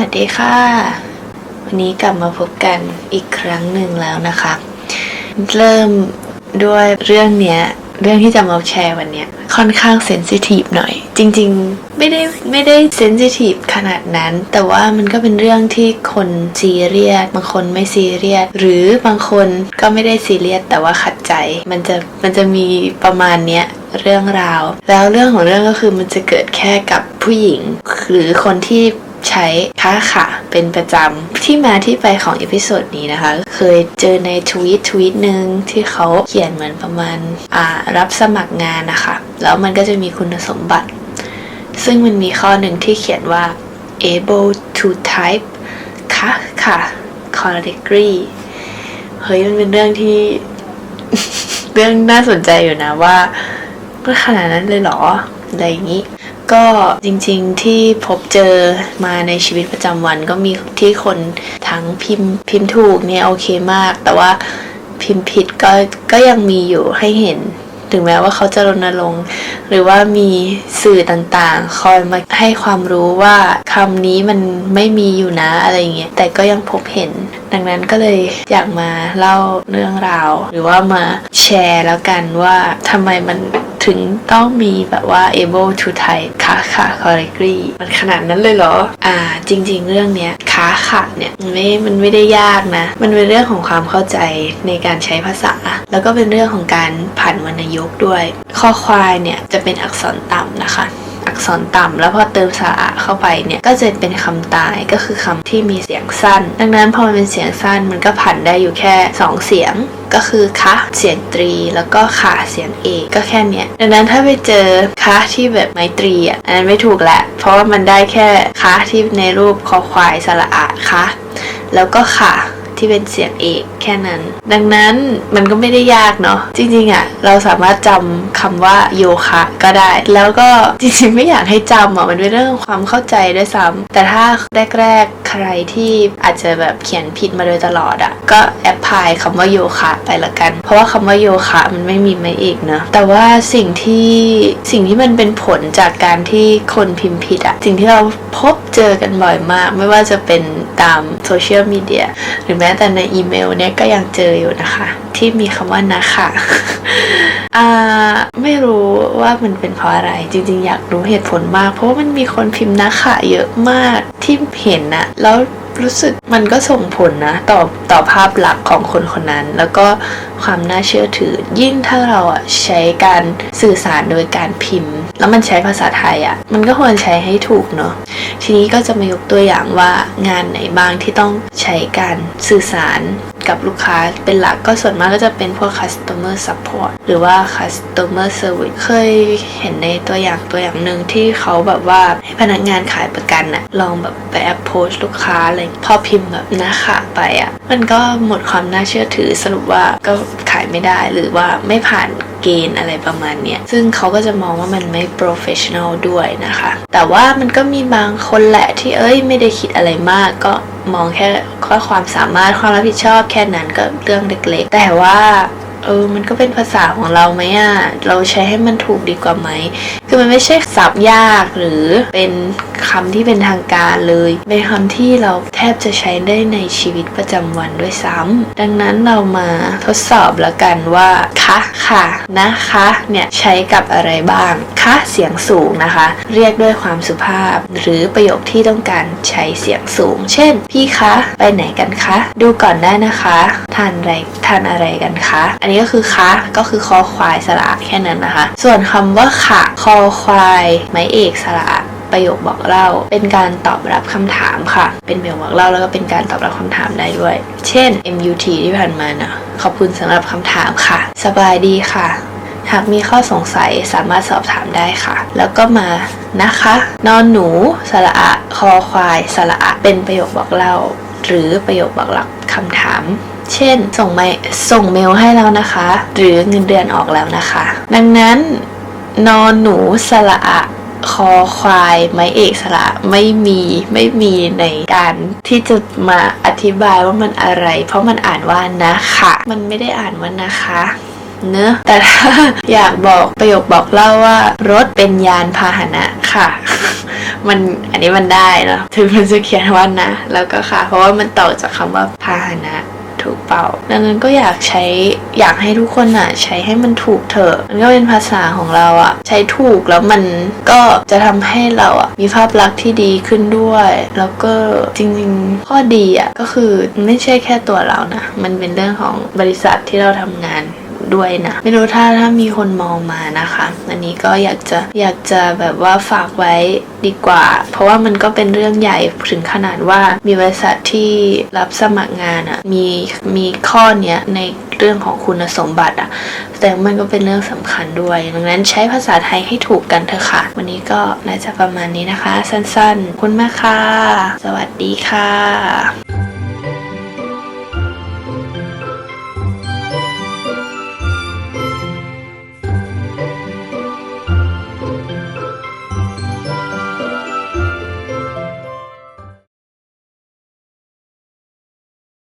วัสดีค่ะ วันนี้กลับมาพบกันอีกครั้งหนึ่งแล้วนะคะ เริ่มด้วยเรื่องเนี้ย เรื่องที่จะมาแชร์วันเนี้ยค่อนข้างเซนซิทีฟหน่อย จริงๆ ไม่ได้ไม่ได้เซนซิทีฟขนาดนั้น แต่ว่ามันก็เป็นเรื่องที่คนซีเรียสบางคนไม่ซีเรียสหรือบางคนก็ไม่ได้ซีเรียสแต่ว่าขัดใจ มันจะมันจะมีประมาณเนี้ยเรื่องราว แล้วเรื่องของเรื่องก็คือมันจะเกิดแค่กับผู้หญิง หรือคนที่ ใช้ค้าขาเป็นประจำ ที่มาที่ไปของเอพิโซดนี้นะคะ เคยเจอในทวีตทวีตหนึ่งที่เขาเขียนเหมือนประมาณอ่ารับสมัครงานนะคะ แล้วมันก็จะมีคุณสมบัติ ซึ่งมันมีข้อหนึ่งที่เขียนว่า able to type ค่ะค่ะ correctly เฮ้ยมันเป็นเรื่องที่ เรื่องน่าสนใจอยู่นะว่าขนาดนั้นเลยเหรออะไรอย่างนี้ ก็จริงๆที่พบเจอมาในชีวิตประจำวันก็มีที่คนทั้งพิมพ์พิมพ์ถูกเนี่ยโอเคมาก แต่ว่าพิมพ์ผิดก็ก็ยังมีอยู่ให้เห็นถึงแม้ว่าเขาจะรณรงค์หรือว่ามีสื่อต่างๆ คอยมาให้ความรู้ว่าคำนี้มันไม่มีอยู่นะอะไรเงี้ยแต่ก็ยังพบเห็น ดังนั้นก็เลยอยากมาเล่าเรื่องราว หรือว่ามาแชร์แล้วกันว่าทำไมมัน ถึงต้องมีแบบว่า able to type ค้าขา correctly มันขนาดนั้นเลยเหรอ อ่า จริง ๆ เรื่องเนี้ยค้าขาเนี่ยมันไม่มันไม่ได้ยากนะ มันเป็นเรื่องของความเข้าใจในการใช้ภาษา แล้วก็เป็นเรื่องของการผ่านวรรณยุกต์ด้วยข้อควายเนี่ยจะเป็นอักษรต่ำนะคะ อักษรต่ำแล้วพอเติมสระเข้าไปเนี่ยก็จะเป็นคำตายก็คือคำที่มีเสียงสั้น ดังนั้นพอมันเป็นเสียงสั้นมันก็ผันได้อยู่แค่ 2 เสียงก็คือคะเสียงตรีแล้วก็ขาเสียงเอกก็แค่เนี้ยดังนั้นถ้าไปเจอคะที่แบบไม้ตรีอะอันนั้นไม่ถูกแหละ เพราะว่ามันได้แค่คะที่ในรูปคอควายสระอะคะแล้วก็ขา ที่เป็นเสียงเอกแค่นั้น ดังนั้นมันก็ไม่ได้ยากเนาะจริงๆอะ่ะเราสามารถจำคำว่าโยคะก็ได้ แล้วก็จริงๆไม่อยากให้จำอะมันเป็นเรื่องความเข้าใจด้วยซ้ำแต่ถ้าแรกๆ ใครที่อาจจะแบบเขียนผิดมาโดยตลอดอะ่ะ ก็แอปพลายคำว่าโยคะไปละกัน เพราะว่าคำว่าโยคะมันไม่มีไม่เอกเนอะแต่ว่าสิ่งที่สิ่งที่มันเป็นผลจากการที่คนพิมพ์ผิดอะสิ่งที่เราพบเจอกันบ่อยมาก ไม่ว่าจะเป็นตามโซเชียลมีเดียหรือแม้แต่ในอีเมลเนี่ยก็ยังเจออยู่นะคะ ที่มีคำว่านะคะอ่าไม่รู้ว่ามันเป็นเพราะอะไรจริงๆ อยากรู้เหตุผลมาก เพราะว่ามันมีคนพิมพ์นะคะเยอะมากที่เห็นนะแล้วรู้สึกมันก็ส่งผลนะต่อต่อภาพลักษณ์ของคนคนนั้น แล้วก็ความน่าเชื่อถือ ยิ่งถ้าเราอะใช้การสื่อสารโดยการพิมพ์ แล้วมันใช้ภาษาไทยอะมันก็ควรใช้ให้ถูกเนาะทีนี้ก็จะมายกตัวอย่างว่างานไหนบ้างที่ต้องใช้การสื่อสาร กับลูกค้าเป็นหลักก็ส่วนมากก็จะเป็นพวก customer support หรือว่า customer service เคยเห็นในตัวอย่างตัวอย่างหนึ่งที่เขาแบบว่าให้พนักงานขายประกันอะลองแบบไป approach ลูกค้าอะไรพอพิมพ์แบบนะคะไปอะมันก็หมดความน่าเชื่อถือสรุปว่าก็ขายไม่ได้หรือว่าไม่ผ่าน เกณฑ์อะไรประมาณเนี้ยซึ่งเขาก็จะมองว่ามันไม่ professional ด้วยนะคะ แต่ว่ามันก็มีบางคนแหละที่เอ้ยไม่ได้คิดอะไรมากก็มองแค่ข้อความสามารถความรับผิดชอบแค่นั้นก็เรื่องเล็กๆ แต่ว่าเออ มันก็เป็นภาษาของเราไหมอะ่ะ เราใช้ให้มันถูกดีกว่าไหม คือมันไม่ใช่ศัพท์ยากหรือเป็นคำที่เป็นทางการเลยเป็นคำที่เราแทบจะใช้ได้ในชีวิตประจำวันด้วยซ้ำดังนั้นเรามาทดสอบแล้วกันว่าคะค่ะนะคะเนี่ยใช้กับอะไรบ้างคะเสียงสูงนะคะ เรียกด้วยความสุภาพ หรือประโยคที่ต้องการใช้เสียงสูง เช่น พี่คะไปไหนกันคะ ดูก่อนได้นะคะทานอะไรทานอะไรกันคะ อันนี้ก็คือคะก็คือคอควายสระแค่นั้นนะคะ ส่วนคำว่าขะคอควายไม้เอกสระประโยคบอกเล่า เป็นการตอบรับคำถามค่ะ เป็นประโยคบอกเล่าแล้วก็เป็นการตอบรับคำถามได้ด้วย เช่น MUT ที่ผ่านมานะขอบคุณสำหรับคำถามค่ะ สบายดีค่ะ หากมีข้อสงสัยสามารถสอบถามได้ค่ะ แล้วก็มานะคะ นอนหนู สระอะคอควาย สระอะเป็นประโยคบอกเล่า หรือประโยคบอกรับคำถามเช่น ส่งไมส่งเมลให้แล้วนะคะ หรือเงินเดือนออกแล้วนะคะ ดังนั้น นอนหนูสระอะคอควายไม้เอกสระไม่มีไม่มีในการที่จะมาอธิบายว่ามันอะไร เพราะมันอ่านว่านะคะ มันไม่ได้อ่านว่านะคะเนอะแต่ถ้าอยากบอกประโยคบอกเล่าว่า รถเป็นยานพาหนะค่ะ มันอันนี้มันได้เนอะถึงมันจะเขียนว่านะ แล้วก็ค่ะ เพราะว่ามันต่อจากคำว่าพาหนะ ถูกเปล่า ดังนั้นก็อยากใช้อยากให้ทุกคนอะใช้ให้มันถูกเถอะมันก็เป็นภาษาของเราอะใช้ถูกแล้วมันก็จะทำให้เราอะมีภาพลักษณ์ที่ดีขึ้นด้วย แล้วก็จริงๆ ข้อดีอะก็คือไม่ใช่แค่ตัวเรานะมันเป็นเรื่องของบริษัทที่เราทำงาน ด้วยนะ ไม่รู้ถ้าถ้ามีคนมองมานะคะอันนี้ก็อยากจะอยากจะแบบว่าฝากไว้ดีกว่า เพราะว่ามันก็เป็นเรื่องใหญ่ถึงขนาดว่ามีบริษัทที่รับสมัครงานอะ่ะมีมีข้อเนี้ยในเรื่องของคุณสมบัติอะ่ะแต่มันก็เป็นเรื่องสำคัญด้วย ดังนั้นใช้ภาษาไทยให้ถูกกันเถอะค่ะ วันนี้ก็น่าจะประมาณนี้นะคะ สั้นๆขอบคุณมากค่ะ สวัสดีค่ะ